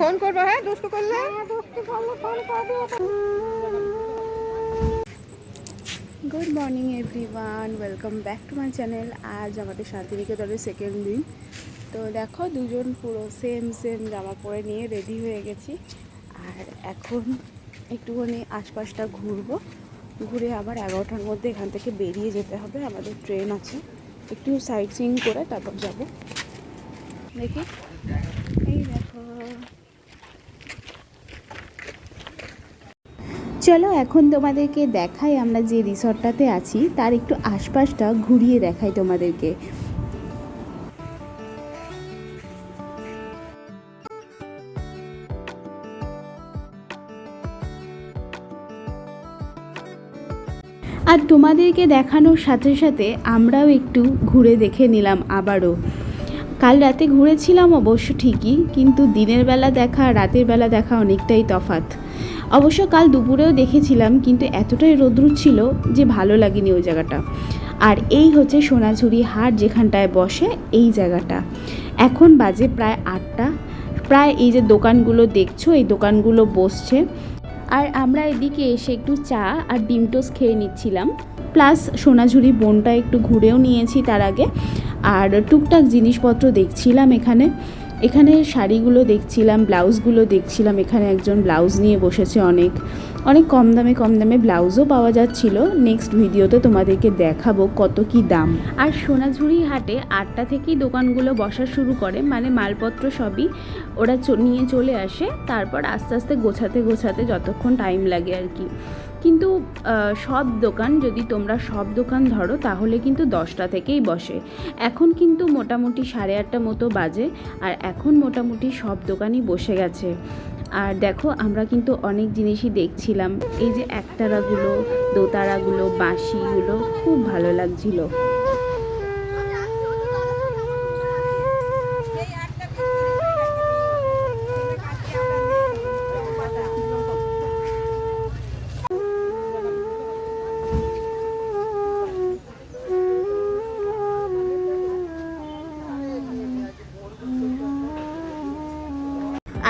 Phone করব হ্যাঁ? দুষ্টু করলে? Good morning everyone welcome back to my channel আজ আমাদের শান্তিনিকেতনের সেকেন্ড দিন। তো দেখো, দুজন পুরো সেম সেম জামা পরে নিয়ে রেডি হয়ে গেছি। আর এখন একটুখানি আশপাশটা ঘুরবো। ঘুরে আবার এগারোটার মধ্যে এখান থেকে বেরিয়ে যেতে হবে। আমাদের ট্রেন আছে। একটু সাইট সিং করে তারপর যাব। দেখি। এই দেখো। চলো এখন তোমাদেরকে দেখাই আমরা যে রিসর্টটাতে আছি, তার একটু আশপাশটা ঘুরিয়ে দেখাই তোমাদেরকে। আর তোমাদেরকে দেখানোর সাথে সাথে আমরাও একটু ঘুরে দেখে নিলাম আবারও। কাল রাতে ঘুরেছিলাম অবশ্য ঠিকই, কিন্তু দিনের বেলা দেখা, রাতের বেলা দেখা অনেকটাই তফাৎ। অবশ্য কাল দুপুরেও দেখেছিলাম, কিন্তু এতটাই রোদ্রু ছিল যে ভালো লাগেনি ওই জায়গাটা। আর এই হচ্ছে সোনাঝুরি হাট যেখানটায় বসে এই জায়গাটা। এখন বাজে প্রায় আটটা। প্রায় এই যে দোকানগুলো দেখছ, এই দোকানগুলো বসছে। আর আমরা এদিকে এসে একটু চা আর ডিম টোস্ট খেয়ে নিচ্ছিলাম। প্লাস সোনাঝুরি বনটা একটু ঘুরেও নিয়েছি তার আগে। আর টুকটাক জিনিসপত্র দেখছিলাম এখানে। এখানে শাড়িগুলো দেখছিলাম, ব্লাউজগুলো দেখছিলাম। এখানে একজন ব্লাউজ নিয়ে বসেছে অনেক। অনেক কম দামে কম দামে ব্লাউজও পাওয়া যাচ্ছিল। নেক্সট ভিডিওতে তোমাদেরকে দেখাবো কত কি দাম। আর সোনাঝুরি হাটে আটটা থেকেই দোকানগুলো বসা শুরু করে। মানে মালপত্র সবই ওরা নিয়ে চলে আসে। তারপর আস্তে আস্তে গোছাতে গোছাতে যতক্ষণ টাইম লাগে আর কি। কিন্তু সব দোকান যদি তোমরা সব দোকান ধরো, তাহলে কিন্তু দশটা থেকেই বসে। এখন কিন্তু মোটামুটি সাড়ে আটটা মতো বাজে, আর এখন মোটামুটি সব দোকানই বসে গেছে। আর দেখো, আমরা কিন্তু অনেক জিনিসই দেখছিলাম। এই যে একতারাগুলো, দোতারাগুলো, বাঁশিগুলো, খুব ভালো লাগছিল।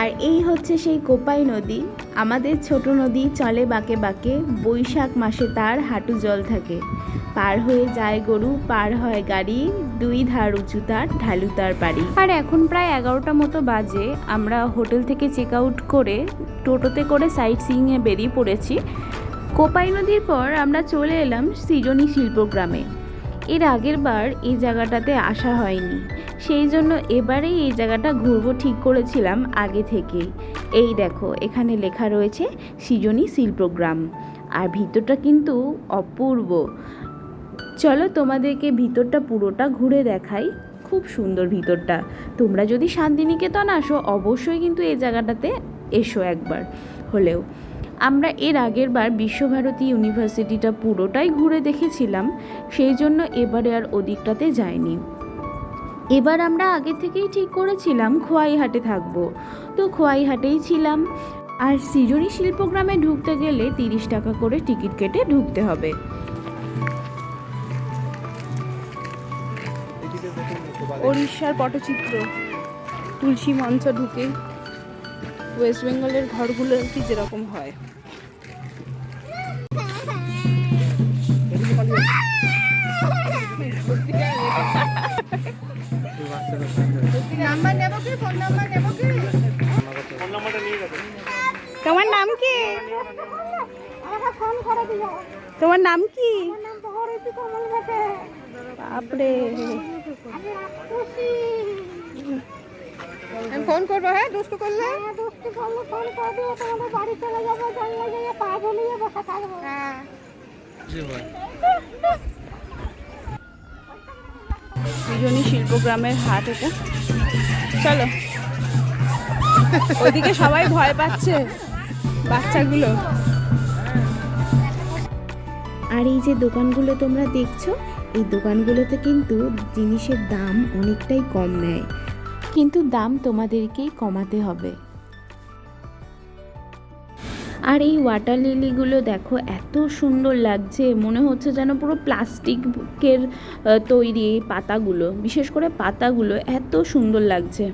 আর এই হচ্ছে সেই কোপাই নদী। আমাদের ছোট নদী চলে বাঁকে বাঁকে, বৈশাখ মাসে তার হাঁটু জল থাকে। পার হয়ে যায় গরু, পার হয় গাড়ি, দুই ধার উঁচু তার ঢালু তার বাড়ি। আর এখন প্রায় এগারোটা মতো বাজে, আমরা হোটেল থেকে চেক আউট করে টোটোতে করে সাইট সিইংয়ে বেরিয়ে পড়েছি। কোপাই নদীর পর আমরা চলে এলাম সৃজনী শিল্পগ্রামে। এর আগের বার এই জায়গাটাতে আসা হয়নি। সেই জন্য এবারেই এই জায়গাটা ঘুরবো ঠিক করেছিলাম আগে থেকেই। এই দেখো, এখানে লেখা রয়েছে, সৃজনী শিল্পগ্রাম আর ভিতরটা কিন্তু অপূর্ব। চলো তোমাদেরকে ভিতরটা পুরোটা ঘুরে দেখাই। খুব সুন্দর ভিতরটা। তোমরা যদি শান্তিনিকেতন আসো, অবশ্যই কিন্তু এই জায়গাটাতে এসো একবার হলেও। আমরা এর আগের বার বিশ্বভারতী ইউনিভার্সিটিটা পুরোটাই ঘুরে দেখেছিলাম, সেই জন্য এবারে আর ওদিকটাতে যাইনি। এবার আমরা আগে থেকেই ঠিক করেছিলাম খোয়াইহাটে থাকব। তো খোয়াইহাটেই ছিলাম। আর সৃজনী শিল্পগ্রামে ঢুকতে গেলে তিরিশ টাকা করে টিকিট কেটে ঢুকতে হবে। উড়িষ্যার পটচিত্র, তুলসী মঞ্চ ঢুকে ওয়েস্ট বেঙ্গলের ঘরগুলো কি যেরকম হয়। তোমার নাম কি? বাপরে। আমি ফোন করব হ্যাঁ দুষ্টু করলে? হ্যাঁ। সৃজনী শিল্পগ্রামের হাট এটা। চলো। ওইদিকে সবাই ভয় পাচ্ছে। বাচ্চাগুলো? আর এই যে দোকানগুলো তোমরা দেখছ, এই দোকানগুলোতে কিন্তু জিনিসের দাম অনেকটাই কম নেয়। কিন্তু দাম তোমাদেরকেই কমাতে হবে। আর এই ওয়াটার লিলিগুলো দেখো, এত সুন্দর লাগছে। মনে হচ্ছে যেন পুরো প্লাস্টিকের তৈরি এই পাতাগুলো। বিশেষ করে পাতাগুলো, এত সুন্দর লাগছে।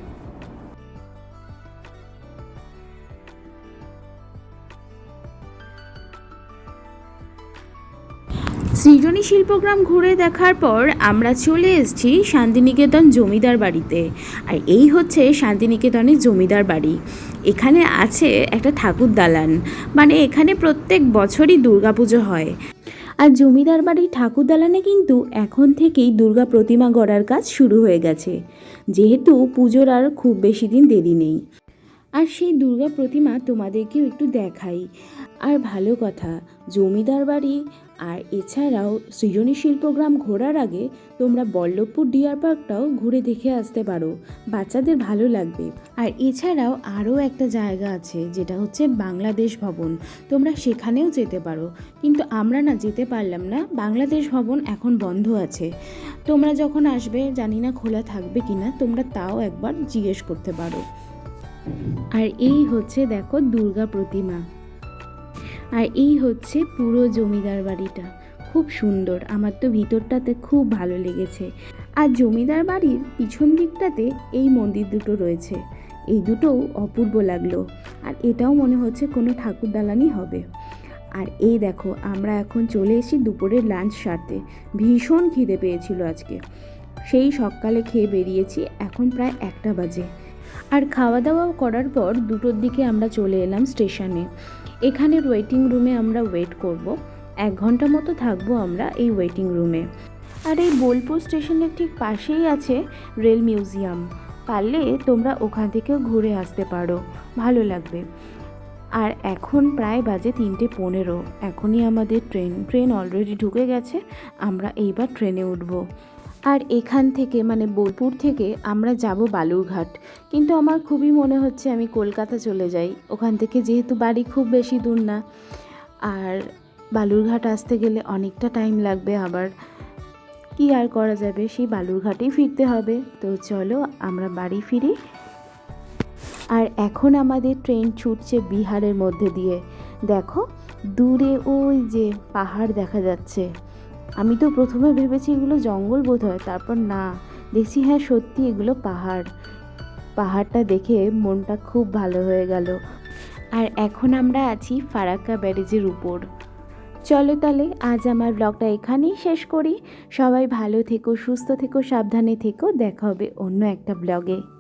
সৃজনী শিল্পগ্রাম ঘুরে দেখার পর আমরা চলে এসেছি শান্তিনিকেতন জমিদার বাড়িতে। আর এই হচ্ছে শান্তিনিকেতনের জমিদার বাড়ি। এখানে আছে একটা ঠাকুর দালান। মানে এখানে প্রত্যেক বছরই দুর্গাপুজো হয়। আর জমিদার বাড়ির ঠাকুর দালানে কিন্তু এখন থেকেই দুর্গা প্রতিমা গড়ার কাজ শুরু হয়ে গেছে। যেহেতু পুজোর আর খুব বেশি দিন দেরি নেই। আর সেই দুর্গা প্রতিমা তোমাদেরকেও একটু দেখাই। আর ভালো কথা, জমিদার বাড়ি আর এছাড়াও সৃজনী শিল্পগ্রাম ঘোরার আগে তোমরা বল্লভপুর ডিয়ার পার্কটাও ঘুরে দেখে আসতে পারো। বাচ্চাদের ভালো লাগবে। আর এছাড়াও আরও একটা জায়গা আছে যেটা হচ্ছে বাংলাদেশ ভবন। তোমরা সেখানেও যেতে পারো। কিন্তু আমরা না যেতে পারলাম না। বাংলাদেশ ভবন এখন বন্ধ আছে। তোমরা যখন আসবে, জানি না খোলা থাকবে কি না তোমরা তাও একবার জিজ্ঞেস করতে পারো। আর এই হচ্ছে, দেখো, দুর্গা প্রতিমা। আর এই হচ্ছে পুরো জমিদার বাড়িটা। খুব সুন্দর। আমার তো ভিতরটাতে খুব ভালো লেগেছে। আর জমিদার বাড়ির পিছন দিকটাতে এই মন্দির দুটো রয়েছে। এই দুটোও অপূর্ব লাগল। আর এটাও মনে হচ্ছে কোনো ঠাকুর দালানই হবে। আর এই দেখো, আমরা এখন চলে এসেছি দুপুরের লাঞ্চ সারতে। ভীষণ খিদে পেয়েছিল আজকে। সেই সকালে খেয়ে বেরিয়েছি, এখন প্রায় একটা বাজে। আর খাওয়া দাওয়া করার পর দুটোর দিকে আমরা চলে এলাম স্টেশনে। এখানের ওয়েটিং রুমে আমরা ওয়েট করব। এক ঘণ্টা মতো থাকব আমরা এই ওয়েটিং রুমে আর এই বোলপুর স্টেশনের ঠিক পাশেই আছে রেল মিউজিয়াম পারলে তোমরা ওখান থেকেও ঘুরে আসতে পারো। ভালো লাগবে। আর এখন প্রায় বাজে তিনটে পনেরো। এখনই আমাদের ট্রেন ট্রেন অলরেডি ঢুকে গেছে। আমরা এইবার ট্রেনে উঠব। আর এখান থেকে মানে বোলপুর থেকে আমরা যাব বালুরঘাট। কিন্তু আমার খুবই মনে হচ্ছে আমি কলকাতা চলে যাই। ওখান থেকে যেহেতু বাড়ি খুব বেশি দূর না। আর বালুরঘাট আসতে গেলে অনেকটা টাইম লাগবে আবার। কি আর করা যাবে? সেই বালুরঘাটেই ফিরতে হবে। তো চলো আমরা বাড়ি ফিরি। আর এখন আমাদের ট্রেন ছুটছে বিহারের মধ্যে দিয়ে। দেখো, দূরে ওই যে পাহাড় দেখা যাচ্ছে। আমি তো প্রথমে ভেবেছি এগুলো জঙ্গল বোধ হয় তারপর না। দেখছি হ্যাঁ সত্যি এগুলো পাহাড়। পাহাড়টা দেখে মনটা খুব ভালো হয়ে গেল। আর এখন আমরা আছি ফারাক্কা ব্যারেজের উপর। চলো তাহলে, আজ আমার ব্লগটা এখানেই শেষ করি। সবাই ভালো থেকো, সুস্থ থেকো, সাবধানে থেকো। দেখা হবে অন্য একটা ব্লগে।